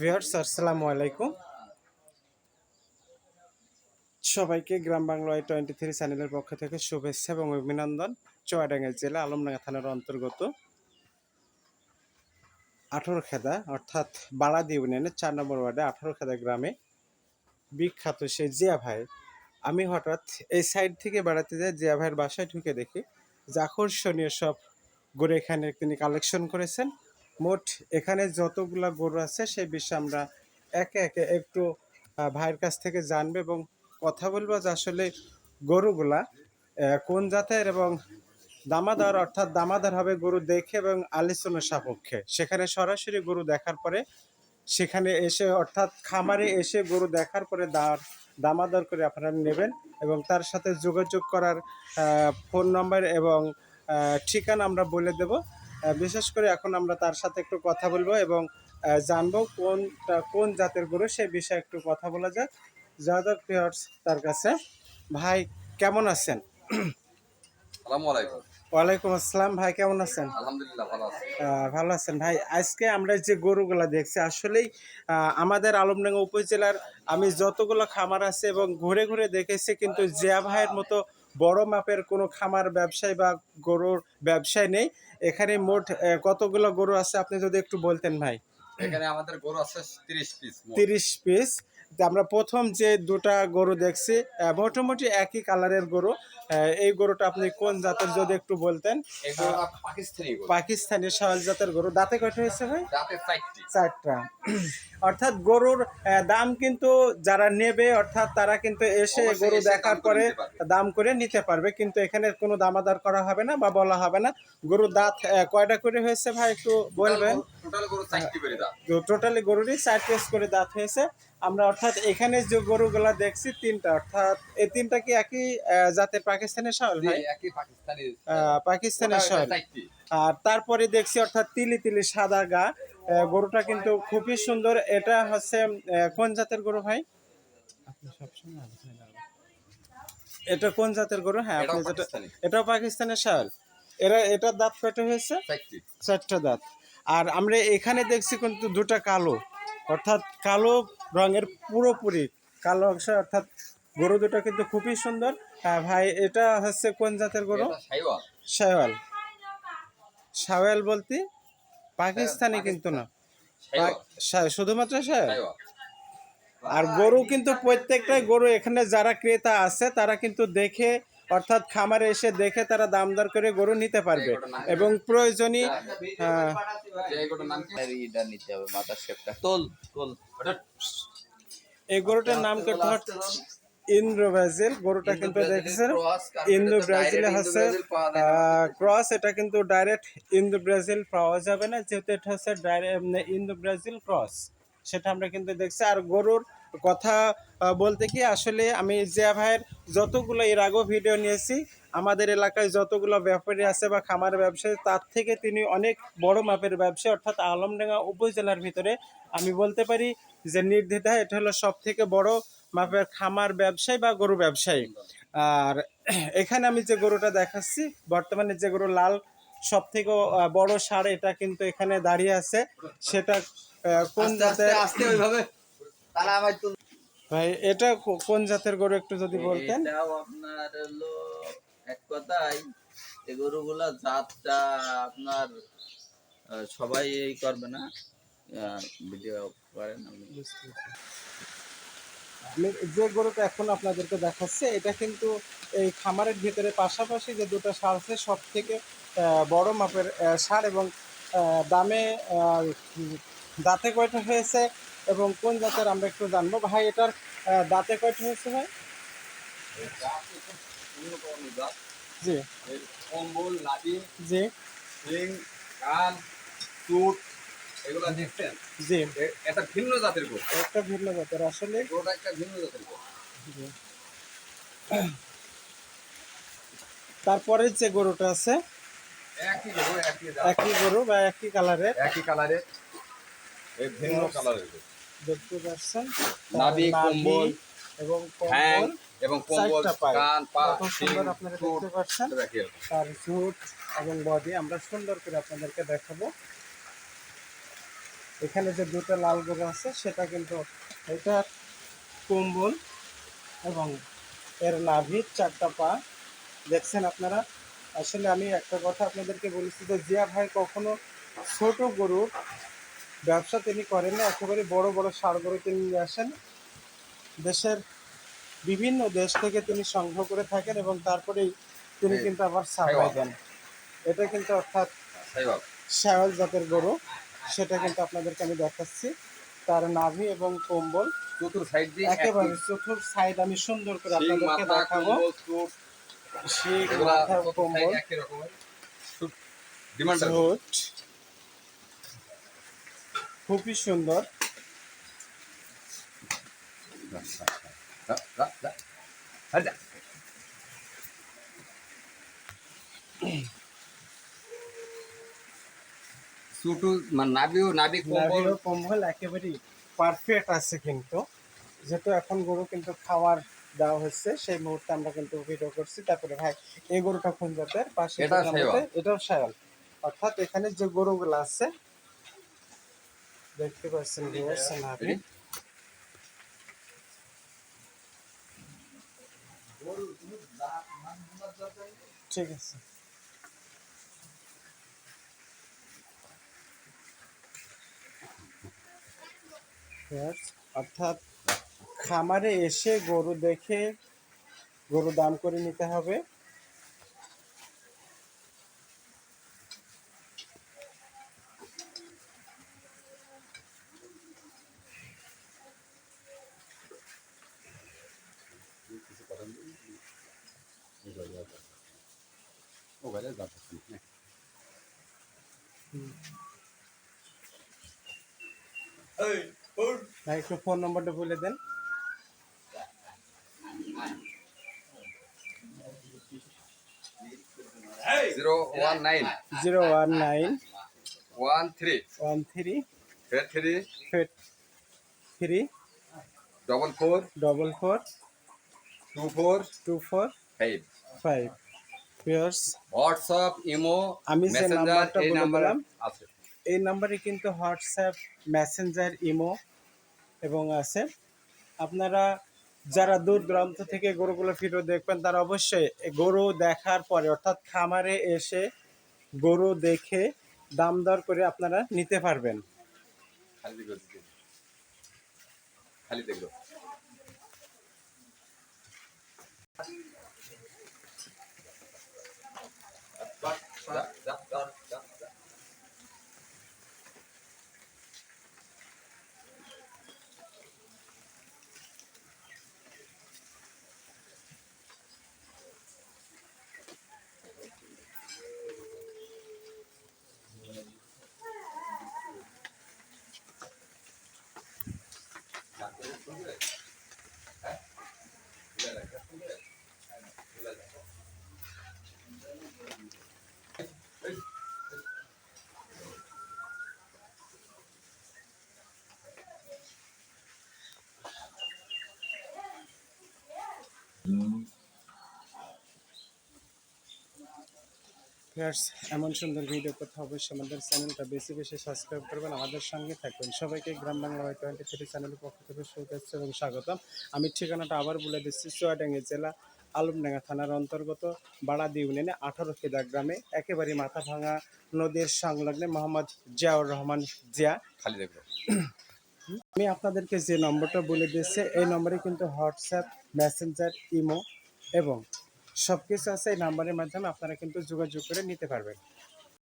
Viewers, আসসালামু আলাইকুম। সবাইকে Gram Bangla I twenty three চ্যানেলের পক্ষ থেকে শুভেচ্ছা এবং অভিনন্দন। চুয়াডাঙ্গা জেলা আলমডাঙ্গা থানার অন্তর্গত আঠারো খেদা অর্থাৎ বালাদি ইউনিয়নের চার নম্বর ওয়ার্ডে আঠারো খেদা গ্রামে বিখ্যাত সেই জিয়া ভাই। আমি হঠাৎ এই সাইড থেকে বেড়াতে যাই, জিয়া ভাইয়ের বাসায় ঢুকে দেখি যে আকর্ষণীয় সব গরু এখানে তিনি কালেকশন করেছেন। মোট এখানে যতগুলা গরু আছে, সেই বিষয়ে আমরা একে একে একটু ভাইয়ের কাছ থেকে জানব এবং কথা বলব যে আসলে গরুগুলা কোন জাতের এবং দামাদার অর্থাৎ দামাদার হবে গরু দেখে এবং আলোচনার সাপেক্ষে। সেখানে সরাসরি গরু দেখার পরে, সেখানে এসে অর্থাৎ খামারে এসে গরু দেখার পরে দার, দামাদার করে আপনারা নেবেন এবং তার সাথে যোগাযোগ করার ফোন নাম্বার এবং ঠিকানা আমরা বলে দেব। বিশেষ করে এখন আমরা তার সাথে একটু কথা বলব এবং জানব কোনটা কোন জাতের গরু সেই বিষয়ে একটু কথা বলা যাক। যাদব পিয়ার্স তার কাছে। ভাই কেমন আছেন? ওয়ালাইকুম আসসালাম। ভাই কেমন আছেন? ভালো আছেন। ভাই আজকে আমরা যে গরুগুলা দেখছি আসলেই আমাদের আলমডাঙ্গা উপজেলার আমি যতগুলো খামার আছে এবং ঘুরে ঘুরে দেখেছি কিন্তু জিয়া ভাইয়ের মতো বড় মাপের কোনো খামার ব্যবসায় বা গরুর ব্যবসায় নেই। এখানে মোট কতগুলো গরু আছে? আপনি যদি একটু বলতেন ভাই। এখানে আমাদের গরু আছে তিরিশ পিস তিরিশ পিস। আমরা প্রথম যে দুটা গরু দেখছি মোটামুটি একই কালারের গরু। এই গরুটা আপনি কোন জাতের যদি একটু বলতেন? পাকিস্তানি গরু। শাওয়াল জাতের গরু। দাঁতে কয়টা হয়েছে ভাই? চারটা। অর্থাৎ গরুর দাম কিন্তু যারা নেবে অর্থাৎ তারা কিন্তু এসে গরু দেখার করে পরে দাম করে নিতে পারবে। কিন্তু এখানে কোনো দামাদার করা হবে না বা বলা হবে না। গরুর দাঁত কয়টা করে হয়েছে ভাই একটু বলবেন? গরু টোটালি গরুরই চার পিস করে দাঁত হয়েছে। আমরা অর্থাৎ এখানে যে গরুগুলা দেখছি তিনটা। অর্থাৎ এই তিনটা কি একই জাতের পাকিস্তানের ভাই? একই পাকিস্তানি। পাকিস্তানের শাওয়াল চারটি। আর তারপরে দেখছি অর্থাৎ তিলি তিলি সাদা গা। গরুটা কিন্তু খুবই সুন্দর। এটা হচ্ছে কোন জাতের গরু ভাই? এটা? কোন জাতের গরু? হ্যাঁ আপনি যেটা এটাও পাকিস্তানের শাল। এরা এটার দাঁত কয়টা হয়েছে? চারটা দাঁত। আর আমরা এখানে দেখছি কিন্তু দুটা কালো। অর্থাৎ কালো রঙের পুরোপুরি কালো অংশ অর্থাৎ গরু দুটো কিন্তু খুবই সুন্দর। হ্যাঁ ভাই এটা হচ্ছে কোন জাতের গরু? শাওয়াল শাওয়াল বলতে পাকিস্তানি কিন্তু না। শুধুমাত্র শাওয়াল আর গরু কিন্তু প্রত্যেকটাই গরু। এখানে যারা ক্রেতা আছে তারা কিন্তু দেখে অর্থাৎ খামারে এসে দেখে তারা দাম দর করে গরু নিতে পারবে। এবং প্রয়োজনই আহ, যে গরুটার নাম কি এটা নিতে হবে মাথার শেপটা তোল তোল ওটা এই গরুটার নাম করতে হচ্ছে ইন্দ্র ব্রাজিল গরুটা কিন্তু দেখছেন? ইন্দো ব্রাজিলে হচ্ছে ক্রস এটা কিন্তু ডাইরেক্ট ইন্দো ব্রাজিল পাওয়া যাবে না যেহেতু এটা হচ্ছে ডাইরেক্ট ইন্দো ব্রাজিল ক্রস সেটা আমরা কিন্তু দেখছি। আর গরুর কথা বলতে কি, আসলে আমি জিয়া ভাইয়ের যতগুলো এর আগেও ভিডিও নিয়েছি, আমাদের এলাকায় যতগুলো ব্যাপারী আছে বা খামার ব্যবসায়ী, তার থেকে তিনি অনেক বড় মাপের ব্যবসা অর্থাৎ আলমডাঙ্গা উপজেলার ভিতরে। আমি বলতে পারি যে নির্দ্বিধা এটা হলো সব থেকে বড় মাপের খামার ব্যবসায়ী বা গরু ব্যবসায়ী। আর এখানে আমি যে গরুটা দেখাচ্ছি, বর্তমানে যে গরু লাল সব থেকে বড় সার এটা কিন্তু এখানে দাঁড়িয়ে আছে। সেটা কোন জাতের আস্তে ওইভাবে। তাহলে আমার তুল। ভাই এটা কোন জাতের গরু একটু যদি বলতেন? এটাও আপনার হলো এক কথাই এই গরুগুলা জাতটা আপনার সবাই এই করবে না। ভিডিও করেন আপনি। যে গরুটা এখন আপনাদেরকে দেখাচ্ছে এটা কিন্তু এই খামারের ভিতরে পাশাপাশি যে দুটো সার আছে সব থেকে আহ, বড় মাপের আহ, সার এবং আহ, দামে দাঁতে কয়টা হয়েছে এবং কোন জাতের আমরা একটু জানব। ভাই এটার দাঁতে কয়টা হয়েছে ভাই? জি। কম্বল জি। সিং কান চুট এগুলো দেখছেন জি। এটা ভিন্ন জাতের একটা ভিন্ন জাতের আসলে? একটা ভিন্ন জাতের তারপরে যে গরুটা আছে একই গরু একই গরু বা একই কালারের? একই কালারের। এই ভিন্ন কালারের দেখতে পাচ্ছেন নাভি, কম্বল, এবং এবং কম্বল কান পা সুন্দর আপনারা দেখতে পাচ্ছেন। তার ঝুট এবং বডি আমরা সুন্দর করে আপনাদেরকে দেখাবো। এখানে যে দুটো লাল গরু আছে সেটা কিন্তু এটা কম্বল এবং এর নাভির চারটা পা। দেখছেন আপনারা? আসলে আমি একটা কথা আপনাদেরকে বলেছি যে জিয়া ভাই কখনো ছোট গরুর ব্যবসা তিনি করেন না। একেবারে বড় বড় সার গরু তিনি নিয়ে আসেন। দেশের বিভিন্ন দেশ থেকে তিনি সংগ্রহ করে থাকেন এবং তারপরেই তিনি কিন্তু আবার সাপ্লাই দেন। এটা কিন্তু অর্থাৎ শ্যাওয়াল জাতের গরু। সেটা কিন্তু আপনাদেরকে আমি দেখাচ্ছি। তার নাভি এবং কম্বল। চতুর সাইড দিয়ে একেবারে চতুর্থ সাইড আমি সুন্দর করে আপনাদেরকে দেখাবো। শিখ মাথা কম্বল। ডিমান্ড খুবই সুন্দর। আচ্ছা সুটু মানে নাবিও নাবি কম্বল। কম্বল একেবারেই পারফেক্ট আছে কিন্তু। যেহেতু এখন গরু কিন্তু খাওয়ার দেওয়া হচ্ছে সেই মুহূর্তে আমরা কিন্তু ভিডিও করছি। তারপরে ভাই এই গরুটা কোন জাতের? পাশে এটা এটাও শায়াল অর্থাৎ এখানে যে গরুগুলো আছে দেখতে পাচ্ছেন viewers, নাভি ঠিক আছে। অর্থাৎ খামারে এসে গরু দেখে গরু দাম করে নিতে হবে। ভাই একটু ফোন নম্বরটা বলে দেন zero one nine zero one nine one three one three three three double four double four two four two four five five pears WhatsApp imo আমি যে নাম্বারটা এই বলে দিলাম আছে। এই নাম্বারে কিন্তু হোয়াটসঅ্যাপ মেসেঞ্জার ইমো এবং আছে। আপনারা যারা দূর দূরান্ত থেকে গরুগুলো ভিডিও দেখবেন তারা অবশ্যই গরু দেখার পরে অর্থাৎ খামারে এসে গরু দেখে দাম দর করে আপনারা নিতে পারবেন। খালি দেখল খালি দেখল যা, ভিউয়ার্স এমন সুন্দর ভিডিও করতে অবশ্যই আমাদের চ্যানেলটা বেশি বেশি সাবস্ক্রাইব করবেন আমাদের সঙ্গে থাকবেন সবাইকে Gram Bangla Y twenty three চ্যানেলের পক্ষ থেকে শুভেচ্ছা এবং স্বাগতম। আমি ঠিকানাটা আবার বলে দিচ্ছি চুয়াডাঙ্গি জেলা আলমডাঙ্গা থানার অন্তর্গত বাড়াদি ইউনিয়নে আঠারো কেদা গ্রামে একেবারে মাথা ভাঙা নদীর সংলগ্নে মোহাম্মদ জিয়াউর রহমান জিয়া। খালি দেখল আমি আপনাদেরকে যে নম্বরটা বলে দিচ্ছি এই নম্বরে কিন্তু হোয়াটসঅ্যাপ মেসেঞ্জার ইমো এবং সব কিছু আছে এই নাম্বারের মাধ্যমে আপনারা কিন্তু যোগাযোগ করে নিতে পারবেন।